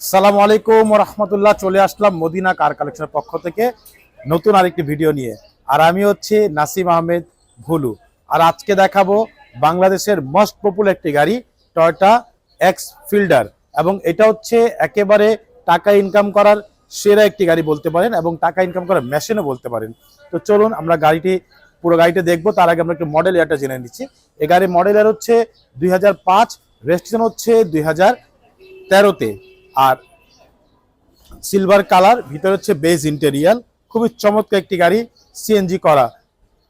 সালামু আলাইকুম রহমতুল্লাহ। চলে আসলাম মদিনা কার কালেকশনের পক্ষ থেকে নতুন আরেকটি ভিডিও নিয়ে। আর আমি হচ্ছে নাসিম আহমেদ ভুলু। আর আজকে দেখাবো বাংলাদেশের মোস্ট পপুলার একটি গাড়ি টয়টা এক্স ফিল্ডার এবং এটা হচ্ছে একেবারে টাকা ইনকাম করার সেরা একটি গাড়ি বলতে পারেন এবং টাকা ইনকাম করার মেশিনও বলতে পারেন। তো চলুন আমরা গাড়িটি, পুরো গাড়িটা দেখব। তার আগে আমরা একটু মডেল ইয়ারটা জেনে নিচ্ছি। এই গাড়ির মডেল ইয়ার হচ্ছে দুই হাজার পাঁচ রেজিস্ট্রেশন হচ্ছে দুই হাজার তেরোতে। আর সিলভার কালার ভিতরে হচ্ছে বেজ ইন্টেরিয়াল খুবই চমৎকার একটি গাড়ি সিএনজি করা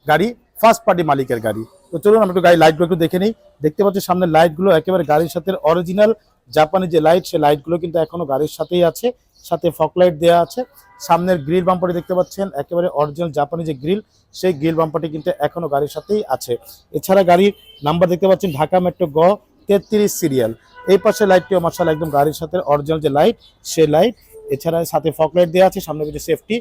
গাড়ি ফার্স্ট পার্টি মালিকের গাড়ি। তো চলুন আমরা একটু গাড়ি লাইটগুলো একটু দেখে নিই। দেখতে পাচ্ছি সামনে লাইটগুলো একেবারে গাড়ির সাথে অরিজিনাল জাপানি যে লাইট সেই লাইটগুলো কিন্তু এখনও গাড়ির সাথেই আছে, সাথে ফক লাইট দেওয়া আছে। সামনের গ্রিল বাম্পারটি দেখতে পাচ্ছেন, একেবারে অরিজিনাল জাপানি যে গ্রিল সেই গ্রিল বাম্পারটি কিন্তু এখনও গাড়ির সাথেই আছে। এছাড়া গাড়ির নাম্বার দেখতে পাচ্ছেন, ঢাকা মেট্রো গ তেত্রিশ সিরিয়াল। এই পাশে লাইটটিও মার্শাল একদম গাড়ির সাথে অরিজিনাল যে লাইট সে লাইট এছাড়া সাথে ফক লাইট দেওয়া আছে, সামনে কিছু সেফটি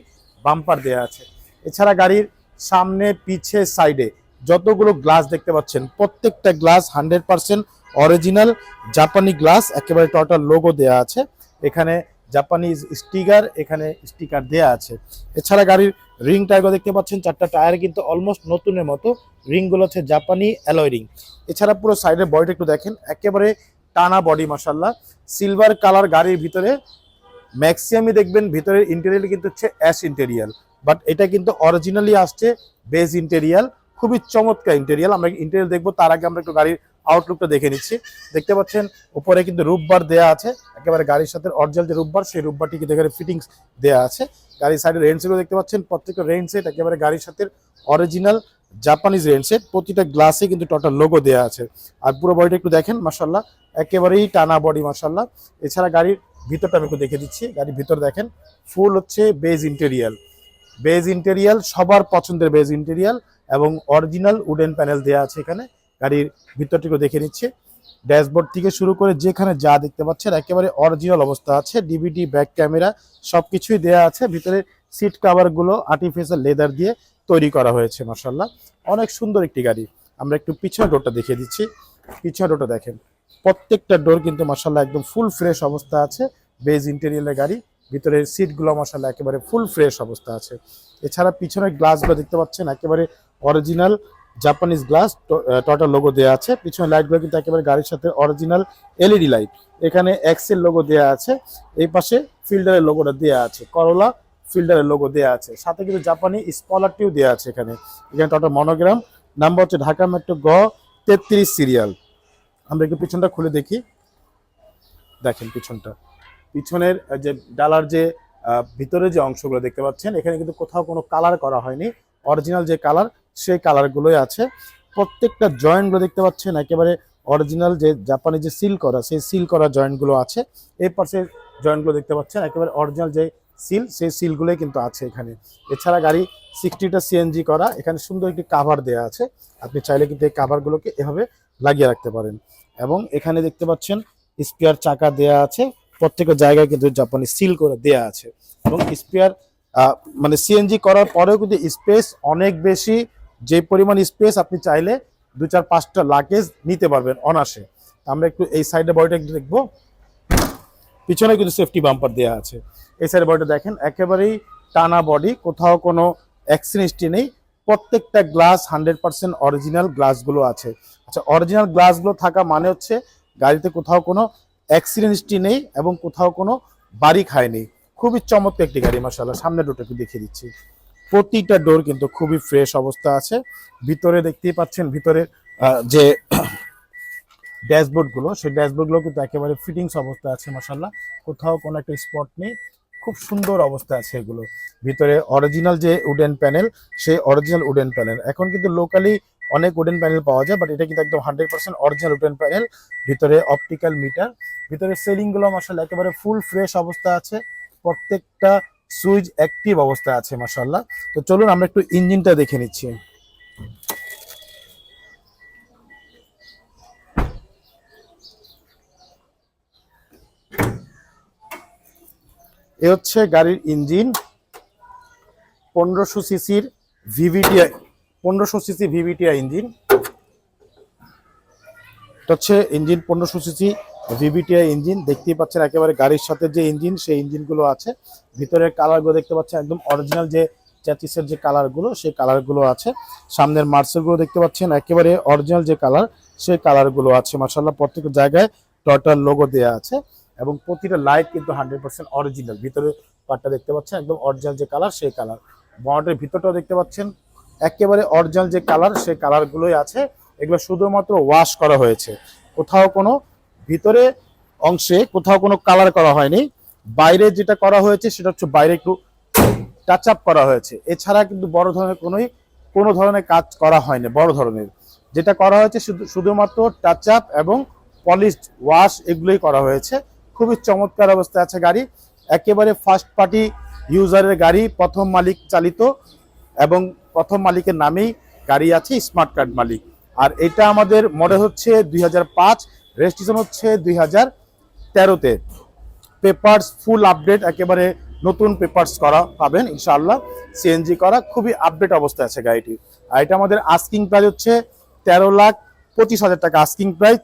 বাম্পার দেওয়া আছে। এছাড়া গাড়ির সামনে, পিছে সাইডে যতগুলো গ্লাস দেখতে পাচ্ছেন, প্রত্যেকটা গ্লাস হান্ড্রেড পারসেন্ট অরিজিনাল জাপানি গ্লাস একেবারে টোটাল লোগো দেওয়া আছে। এখানে জাপানিজ স্টিকার এখানে স্টিকার দেওয়া আছে। এছাড়া গাড়ির রিং টায়ারগুলো দেখতে পাচ্ছেন, চারটা টায়ার কিন্তু অলমোস্ট নতুনের মতো। রিংগুলো হচ্ছে জাপানি অ্যালয় রিং এছাড়া পুরো সাইডের বডিটা একটু দেখেন, একেবারে টানা বডি মাসাল্লাহ সিলভার কালার গাড়ির ভিতরে ম্যাক্সিমামই দেখবেন, ভিতরের ইন্টেরিয়াল কিন্তু হচ্ছে অ্যাশ ইন্টেরিয়াল বাট এটা কিন্তু অরিজিনালি আসছে বেজ ইন্টেরিয়াল খুবই চমৎকার ইন্টেরিয়াল আমরা ইন্টেরিয়াল দেখব, তার আগে আমরা একটু গাড়ির আউটলুকটা দেখে নিচ্ছি। দেখতে পাচ্ছেন, উপরে কিন্তু রূপবার দেয়া আছে, একেবারে গাড়ির সাথে অরিজিনাল যে রূপবার, সেই রূপবারটি কিন্তু এখানে ফিটিংস দেয়া আছে। গাড়ির সাইডে রেঞ্জ সেটও দেখতে পাচ্ছেন, প্রত্যেকটা রেঞ্জ সেট একেবারে গাড়ির সাথে অরিজিনাল জাপানিজ রেঞ্জ সেট প্রতিটা গ্লাসে কিন্তু টোটাল লোগো দেয়া আছে। আর পুরো বডিটা একটু দেখেন মাসাল্লাহ একেবারেই টানা বডি মাসাল্লাহ এছাড়া গাড়ির ভিতরটা আমি একটু দেখে দিচ্ছি, গাড়ির ভিতর দেখেন ফুল হচ্ছে বেজ ইন্টেরিয়াল বেজ ইন্টেরিয়াল সবার পছন্দের বেজ ইন্টেরিয়াল এবং অরিজিনাল উডেন প্যানেল দেওয়া আছে এখানে। গাড়ির ভিতরটিকে দেখে নিচ্ছে। ড্যাশবোর্ড থেকে শুরু করে যেখানে যা দেখতে পাচ্ছেন, একেবারে অরিজিনাল অবস্থা আছে। ডিভিডি ব্যাক ক্যামেরা সবকিছুই দেওয়া আছে। ভিতরে সিট কাভারগুলো আর্টিফিশিয়াল লেদার দিয়ে তৈরি করা হয়েছে মার্শাল্লাহ অনেক সুন্দর একটি গাড়ি। আমরা একটু পিছনের ডোরটা দেখিয়ে দিচ্ছি। পিছনের ডোরটা দেখেন। প্রত্যেকটা ডোর কিন্তু মার্শাল্লাহ একদম ফুল ফ্রেশ অবস্থা আছে। বেজ ইন্টেরিয়ালের গাড়ি, ভিতরের সিটগুলো মার্শাল্লাহ একেবারে ফুল ফ্রেশ অবস্থা আছে। এছাড়া পিছনের গ্লাসগুলো দেখতে পাচ্ছেন, একেবারে original Japanese glass Toyota logo দেওয়া আছে। পিছনের লাইটগুলো কিন্তু একেবারে গাড়ির সাথে অরিজিনাল এলইডি লাইট এখানে এক্সেল লোগো দেওয়া আছে। এই পাশে ফিল্ডারের লোগোটা দেওয়া আছে। করলা ফিল্ডারের লোগো দেওয়া আছে। সাথে কিন্তু জাপানি স্পলারটিও দেওয়া আছে এখানে। এখানে টটা মনোগ্রাম নাম্বার হচ্ছে ঢাকা মেট্রো গ তেত্রিশ সিরিয়াল আমরা একটু পিছনটা খুলে দেখি। দেখেন পিছনটা। পিছনের যে ডালার যে ভিতরে যে অংশগুলো দেখতে পাচ্ছেন, এখানে কিন্তু কোথাও কোনো কালার করা হয়নি। অরিজিনাল যে কালার সেই কালারগুলোই আছে। প্রত্যেকটা জয়েন্টগুলো দেখতে পাচ্ছেন, একেবারে অরিজিনাল যে জাপানি যে সিল করা, সেই সিল করা জয়েন্টগুলো আছে। এই পাশে জয়েন্টগুলো দেখতে পাচ্ছেন, একেবারে অরিজিনাল যে সিল সেই সিলগুলোই কিন্তু আছে এখানে। এছাড়া গাড়ি সিক্সটিটা সিএনজি করা, এখানে সুন্দর একটি কাভার দেওয়া আছে। আপনি চাইলে কিন্তু এই কাভারগুলোকে এভাবে লাগিয়ে রাখতে পারেন। এবং এখানে দেখতে পাচ্ছেন স্পেয়ার চাকা দেয়া আছে। প্রত্যেকটা জায়গায় কিন্তু জাপানি সিল করে দেয়া আছে। এবং স্পেয়ার মানে সিএনজি করার পরেও কিন্তু স্পেস অনেক বেশি যে পরিমাণ স্পেস আপনি চাইলে দু চার পাঁচটা লাগেজ নিতে পারবেন অনাসে আমরা একটু এই সাইডে বডিটা একটু দেখব। পিছনে কিন্তু সেফটি বাম্পার দেওয়া আছে। এই সাইডে বডিটা দেখেন, একেবারেই টানা বডি কোথাও কোনো অ্যাক্সিডেন্টটি নেই। প্রত্যেকটা গ্লাস হান্ড্রেড পার্সেন্ট অরিজিনাল গ্লাসগুলো আছে। আচ্ছা অরিজিনাল গ্লাসগুলো থাকা মানে হচ্ছে গাড়িতে কোথাও কোনো অ্যাক্সিডেন্টটি নেই এবং কোথাও কোনো বাড়ি খায়নি খুবই চমৎকার একটি গাড়ি মাসাল্লাহ সামনে ডোরটা একটু দেখিয়ে দিচ্ছি। প্রতিটা ডোর কিন্তু খুবই ফ্রেশ অবস্থা আছে। ভিতরে দেখতেই পাচ্ছেন ভিতরে যে ড্যাশবোর্ডগুলো, সেই ড্যাশবোর্ডগুলো কিন্তু একেবারে ফিটিংস অবস্থা আছে মাসাল্লাহ কোথাও কোনো একটা স্পট নেই, খুব সুন্দর অবস্থা আছে এগুলো। ভিতরে অরিজিনাল যে উডেন প্যানেল সেই অরিজিনাল উডেন প্যানেল এখন কিন্তু লোকালি অনেক উডেন প্যানেল পাওয়া যায় বাট এটা কিন্তু একদম hundred percent original wooden panel ভিতরে অপটিক্যাল মিটার ভিতরে সেলিংগুলো মাসাল্লাহ একেবারে ফুল ফ্রেশ অবস্থা আছে। প্রত্যেকটা সুইচ অ্যাক্টিভ অবস্থা আছে মাসাল্লাহ তো চলুন আমরা একটু ইঞ্জিনটা দেখে নিচ্ছি। এ হচ্ছে গাড়ির ইঞ্জিন। পনেরোশো সিসির ভিভিটিআই, পনেরোশো সিসি ভিভিটিআই ইঞ্জিন। হচ্ছে ইঞ্জিন পনেরোশো সিসি ভিভিটিআই ইঞ্জিন দেখতেই পাচ্ছেন একেবারে গাড়ির সাথে যে ইঞ্জিন সেই ইঞ্জিনগুলো আছে। ভিতরের কালারগুলো দেখতে পাচ্ছেন, একদম অরিজিনাল যে চ্যাচিসের যে কালারগুলো সেই কালারগুলো আছে। সামনের মার্সেলগুলো দেখতে পাচ্ছেন, একেবারে অরিজিনাল যে কালার সেই কালারগুলো আছে। মার্শাল্লাহ প্রত্যেক জায়গায় টয়টার লোগো দেওয়া আছে এবং প্রতিটা লাইট কিন্তু হান্ড্রেড পার্সেন্ট অরিজিনাল ভিতরে পার্টটা দেখতে পাচ্ছেন, একদম অরিজিনাল যে কালার সেই কালার বনেটের ভিতরটাও দেখতে পাচ্ছেন, একেবারে অরিজিনাল যে কালার সেই কালারগুলোই আছে। এগুলো শুধুমাত্র ওয়াশ করা হয়েছে। কোথাও কোনো ভিতরে অংশে কোথাও কোনো কালার করা হয়নি। বাইরে যেটা করা হয়েছে সেটা হচ্ছে বাইরে একটু টাচ আপ করা হয়েছে। এছাড়া কিন্তু বড় ধরনের কোনোই, কোনো ধরনের কাজ করা হয়নি, বড় ধরনের। যেটা করা হয়েছে শুধু, শুধুমাত্র টাচ আপ এবং পলিশ ওয়াশ এগুলোই করা হয়েছে। খুবই চমৎকার অবস্থায় আছে গাড়ি। একেবারে ফার্স্ট পার্টি ইউজারের গাড়ি, প্রথম মালিক চালিত এবং প্রথম মালিকের নামেই গাড়ি আছে স্মার্ট কার্ড মালিক। আর এটা আমাদের মডেল হচ্ছে দুই হাজার পাঁচ রেজিস্ট্রেশন হচ্ছে দুই হাজার তেরোতে। পেপারস ফুল আপডেট একেবারে নতুন পেপারস করা পাবেন, ইনশাআল্লাহ। সিএনজি করা খুবই আপডেট অবস্থায় আছে গাড়িটি। আর এটা আমাদের আস্কিং প্রাইস হচ্ছে তেরো লাখ পঁচিশ হাজার টাকা। আস্কিং প্রাইস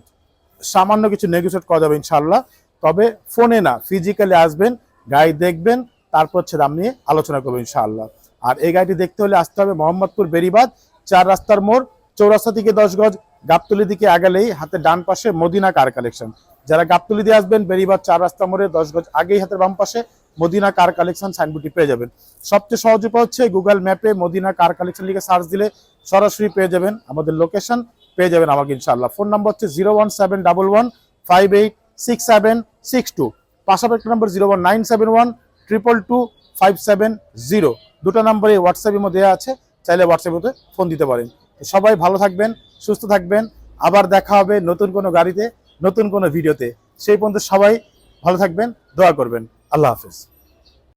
সামান্য কিছু নেগোসিয়েট করা যাবে, ইনশাআল্লাহ। তবে ফোনে না ফিজিক্যালি আসবেন, গাড়ি দেখবেন, তারপর হচ্ছে দাম নিয়ে আলোচনা করবেন, ইনশাআল্লাহ। আর এই গাড়িটি দেখতে হলে আসতে হবে মোহাম্মদপুর বেরিবাদ চার রাস্তার মোড়, চৌরাস্তা থেকে দশ গজ গাবতলি দিকে আগালেই হাতে ডান পাশে মদিনা কার কালেকশন। যারা গাবতলি দিয়ে আসবেন, বেরিবাদ চার রাস্তা মোড়ে দশ গজ আগেই হাতের বাম পাশে মদিনা কার কালেকশন সাইনবোর্ডটি পেয়ে যাবেন। সবচেয়ে সহজ উপায় হচ্ছে গুগল ম্যাপে মদিনা কার কালেকশন লিখে সার্চ দিলে সরাসরি পেয়ে যাবেন আমাদের লোকেশন, পেয়ে যাবেন আমাকে ইনশাল্লাহ ফোন নাম্বার হচ্ছে zero one seven double one five eight six seven six two. পাশাপাশি number zero one nine seven one triple two five seven zero. দুটো নাম্বারে হোয়াটসঅ্যাপের মধ্যে দেওয়া আছে, চাইলে হোয়াটসঅ্যাপে ফোন দিতে পারেন। সবাই ভালো থাকবেন, সুস্থ থাকবেন। আবার দেখা হবে নতুন কোনো গাড়িতে, নতুন কোনো ভিডিওতে। সেই পর্যন্ত সবাই ভালো থাকবেন, দোয়া করবেন। আল্লাহ হাফেজ।